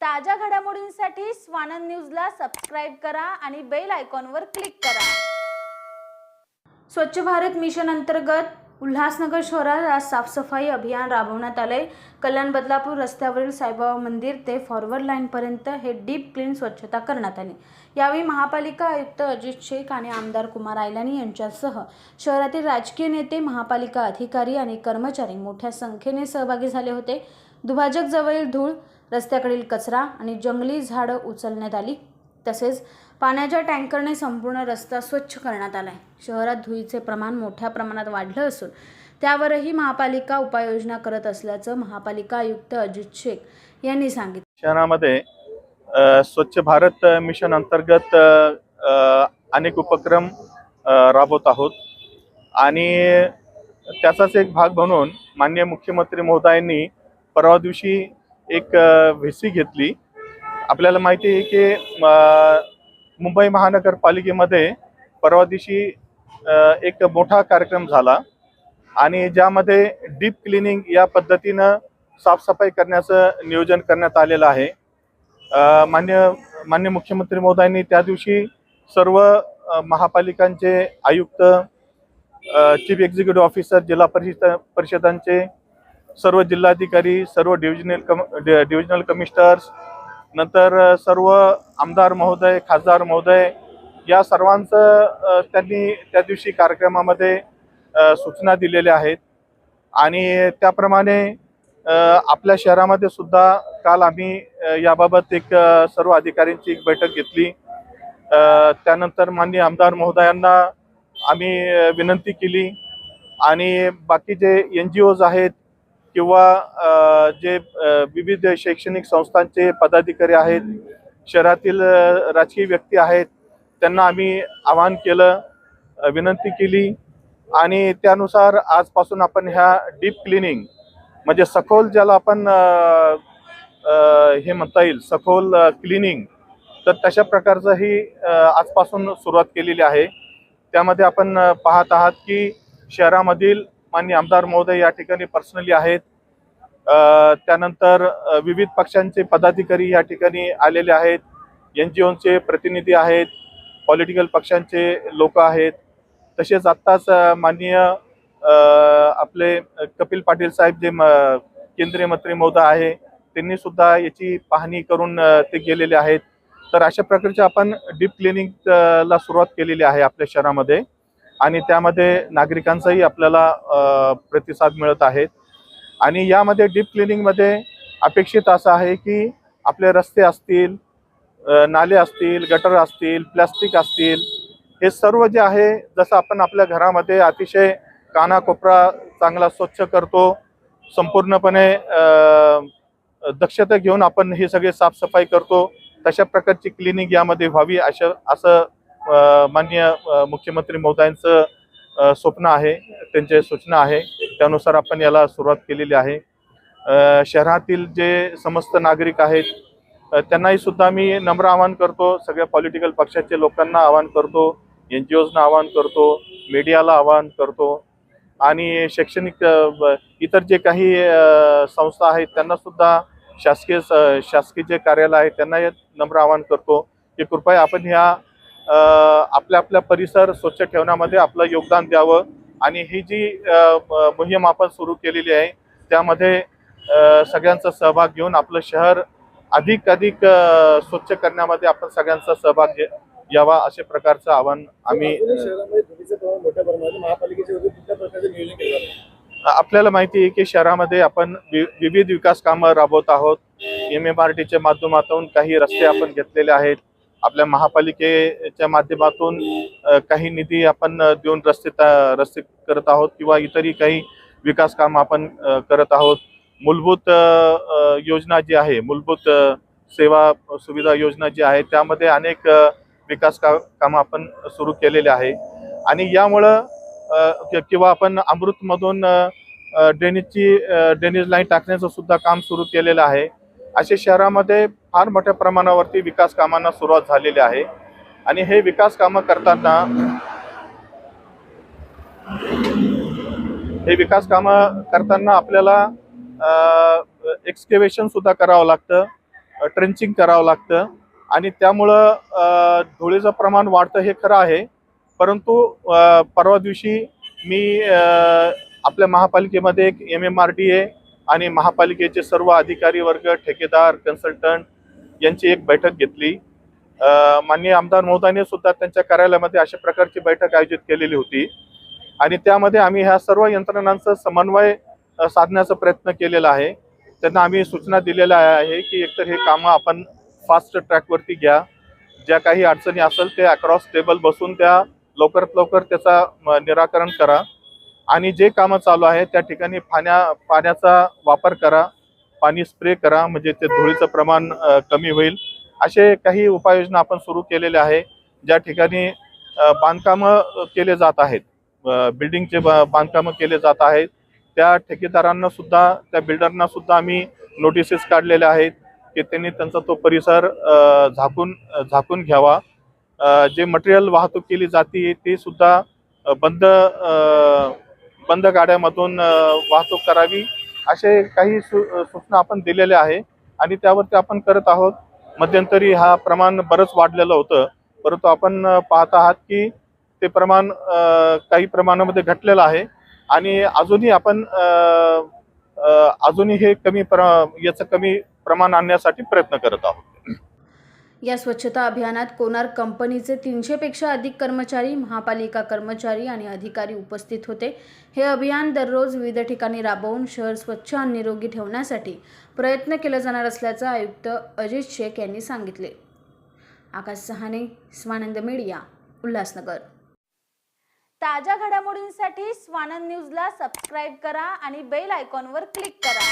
ताज्या घडामोडींसाठी स्वानंद न्यूजला सबस्क्राईब करा आणि बेल आयकॉनवर क्लिक करा. स्वच्छ भारत मिशन अंतर्गत उल्हासनगर शहरात आज साफसफाई अभियान राबवण्यात आले कल्याण बदलापूर रस्त्यावरील साईबाबा मंदिर ते फॉरवर्ड लाईनपर्यंत हे डीप क्लीन स्वच्छता करण्यात आली. यावेळी महापालिका आयुक्त अजित शेख आणि आमदार कुमार आयलानी यांच्यासह शहरातील राजकीय नेते महापालिका अधिकारी आणि कर्मचारी मोठ्या संख्येने सहभागी झाले होते. दुभाजक जवळील धूळ रस्त्याकडील कचरा आणि जंगली झाडं उचलण्यात आली. तसेच पाण्याच्या टँकरने संपूर्ण रस्ता स्वच्छ करण्यात आला आहे शहरात धुईचे प्रमाण मोठ्या प्रमाणात वाढलं असून त्यावरही महापालिका उपाययोजना करत असल्याचं महापालिका आयुक्त अजित शेख यांनी सांगितलं. शहरामध्ये स्वच्छ भारत मिशन अंतर्गत अनेक उपक्रम राबवत आहोत. आणि त्याचाच एक भाग म्हणून माननीय मुख्यमंत्री महोदयांनी परवा दिवशी एक व्हिसी घेतली. आपल्याला माहिती आहे की मुंबई महानगरपालिकेमध्ये परवा दिवशी एक मोठा कार्यक्रम झाला आणि ज्यामध्ये डीप क्लिनिंग या पद्धतीनं साफसफाई करण्याचं नियोजन करण्यात आलेलं आहे. मान्य मान्य मुख्यमंत्री महोदयांनी त्या दिवशी सर्व महापालिकांचे आयुक्त चीफ एक्झिक्युटिव्ह ऑफिसर जिल्हा परिषद परिषदांचे सर्व जिल्हाधिकारी सर्व डिव्हिजनल कम डिव्हिजनल कमिशनर्स नंतर सर्व आमदार महोदय खासदार महोदय या सर्वांचं त्यांनी त्या दिवशी कार्यक्रमामध्ये सूचना दिलेल्या आहेत. आणि त्याप्रमाणे आपल्या शहरामध्ये सुद्धा काल आम्ही याबाबत एक सर्व अधिकाऱ्यांची एक बैठक घेतली. त्यानंतर माननीय आमदार महोदयांना आम्ही विनंती केली. आणि बाकी जे एन जी ओज आहेत किंवा जे विविध शैक्षणिक संस्थांचे पदाधिकारी आहेत शहरातील राजकीय व्यक्ती आहेत त्यांना आम्ही आवाहन केलं विनंती केली आणि त्यानुसार आजपासून आपण ह्या डीप क्लिनिंग म्हणजे सखोल ज्याला आपण हे म्हणता येईल सखोल क्लिनिंग तर तशा प्रकारचं ही आजपासून सुरुवात केलेली आहे. त्यामध्ये आपण पाहत आहात की शहरामधील माननीय आमदार महोदय या ठिकाणी पर्सनली आहेत. त्यानंतर विविध पक्षांचे पदाधिकारी या ठिकाणी आलेले आहेत. एन जी ओचे प्रतिनिधी आहेत. पॉलिटिकल पक्षांचे लोक आहेत. तसेच आत्ताच माननीय आपले कपिल पाटील साहेब जे म- केंद्रीय मंत्री महोदय आहे त्यांनी सुद्धा याची पाहणी करून ते गेलेले आहेत. तर अशा प्रकारचे आपण डीप क्लिनिंग ला सुरुवात केलेली आहे आपल्या शहरामध्ये. आणि त्यामध्ये नागरिकांचाही आपल्याला प्रतिसाद मिळत आहेत आणि यामध्ये डीप क्लिनिंगमध्ये अपेक्षित असं आहे की आपले रस्ते असतील नाले असतील गटर असतील प्लास्टिक असतील हे सर्व जे आहे जसं आपण आपल्या घरामध्ये अतिशय कानाकोपरा चांगला स्वच्छ करतो संपूर्णपणे दक्षता घेऊन आपण हे सगळे साफसफाई करतो तशा प्रकारची क्लिनिंग यामध्ये व्हावी अशा असं मान्य माननीय मुख्यमंत्री महोदयांचं स्वप्न आहे त्यांचे सूचना आहे त्यानुसार आपण याला सुरुवात केलेली आहे. शहरातील जे समस्त नागरिक आहेत त्यांनाही सुद्धा मी नम्र आवाहन करतो सगळ्या पॉलिटिकल पक्षाचे लोकांना आवाहन करतो एन जी ओजना आवाहन करतो मीडियाला आवाहन करतो आणि शैक्षणिक इतर जे काही संस्था आहेत त्यांना सुद्धा शासकीय स- शासकीय जे कार्यालय आहे त्यांना नम्र आवाहन करतो की कृपया आपण ह्या आपल्या आपल्या परिसर स्वच्छ ठेवण्यामध्ये आपलं योगदान द्यावं. आणि ही जी मोहीम आपण सुरू केलेली आहे त्यामध्ये सगळ्यांचा सहभाग घेऊन आपलं शहर अधिक अधिक स्वच्छ करण्यामध्ये आपण सगळ्यांचा सहभाग घे यावा अशा प्रकारचं आवाहन आम्ही आपल्याला माहिती आहे की शहरामध्ये आपण वि- विविध विकास कामं राबवत आहोत. एम एम आर टीच्या माध्यमातून काही रस्ते आपण घेतलेले आहेत. आपल्या महापालिकेच्या माध्यमातून काही निधी आपण देऊन रस्ते रस्ते करत आहोत किंवा इतरही काही विकास कामं आपण करत आहोत. मूलभूत योजना जी आहे मूलभूत सेवा सुविधा योजना जी आहे त्यामध्ये अनेक विकास का कामं आपण सुरू केलेले आहे. आणि यामुळं किंवा आपण अमृतमधून ड्रेनेजची ड्रेनेज लाईन टाकण्याचं सुद्धा काम सुरू केलेलं आहे. असे शहरामध्ये फार मोठ्या प्रमाणावरती विकास कामांना सुरुवात झालेली आहे. आणि हे विकास कामं करताना हे विकास कामं करताना आपल्याला एक्सकेवेशन सुद्धा करावं लागतं ट्रेंचिंग करावं लागतं. आणि त्यामुळं धुळीचं प्रमाण वाढतं हे खरं आहे. परंतु परवा दिवशी मी आपल्या महापालिकेमध्ये एक M M R D A आणि महापालिकेचे सर्व अधिकारी वर्ग ठेकेदार कन्सल्टंट यांची एक बैठक घेतली. माननीय आमदार महोदयाने सुद्धा त्यांच्या कार्यालयामध्ये अशा प्रकारची बैठक आयोजित केलेली होती. आणि त्यामध्ये आम्ही ह्या सर्व यंत्रणांचं समन्वय साधण्याचा प्रयत्न केलेला आहे. त्यांना आम्ही सूचना दिलेल्या आहे की एकतर हे कामं आपण फास्ट ट्रॅकवरती घ्या. ज्या काही अडचणी असेल ते अक्रॉस टेबल बसून त्या लवकरात लवकर त्याचा म, निराकरण करा. आणि जे कामं चालू आहे त्या ठिकाणी पाण्या पाण्याचा वापर करा पाणी स्प्रे करा म्हणजे ते धुळीचं प्रमाण कमी होईल. असे काही उपाययोजना आपण सुरू केलेल्या आहे ज्या ठिकाणी बांधकामं केले जात आहेत. बिल्डिंगचे बा- बांधकामं केले जात आहेत. त्या ठेकेदारांना सुद्धा त्या बिल्डरना सुद्धा आम्ही नोटिसेस काढलेल्या आहेत की त्यांनी त्यांचा तो परिसर झाकून झाकून घ्यावा. जे मटेरियल वाहतूक केली जाते ती सुद्धा बंद बंद गाड्यामधून वाहतूक करावी असे काही सू सूचना आपण दिलेल्या आहे. आणि त्यावरती आपण करत आहोत. मध्यंतरी हा प्रमाण बरंच वाढलेलं होतं. परंतु आपण पाहत आहात की ते प्रमाण काही प्रमाणामध्ये घटलेलं आहे. आणि अजूनही आपण अजूनही हे कमी प्र याचं कमी प्रमाण आणण्यासाठी प्रयत्न करत आहोत. या स्वच्छता अभियानात कोणार कंपनीचे तीनशेपेक्षा अधिक कर्मचारी महापालिका कर्मचारी आणि अधिकारी उपस्थित होते. हे अभियान दररोज विविध ठिकाणी राबवून शहर स्वच्छ आणि निरोगी ठेवण्यासाठी प्रयत्न केला जाणार असल्याचं आयुक्त अजित शेख यांनी सांगितले. आकाश सहाने स्वानंद मीडिया उल्हासनगर. ताज्या घडामोडींसाठी स्वानंद न्यूजला सबस्क्राईब करा आणि बेल आयकॉनवर क्लिक करा.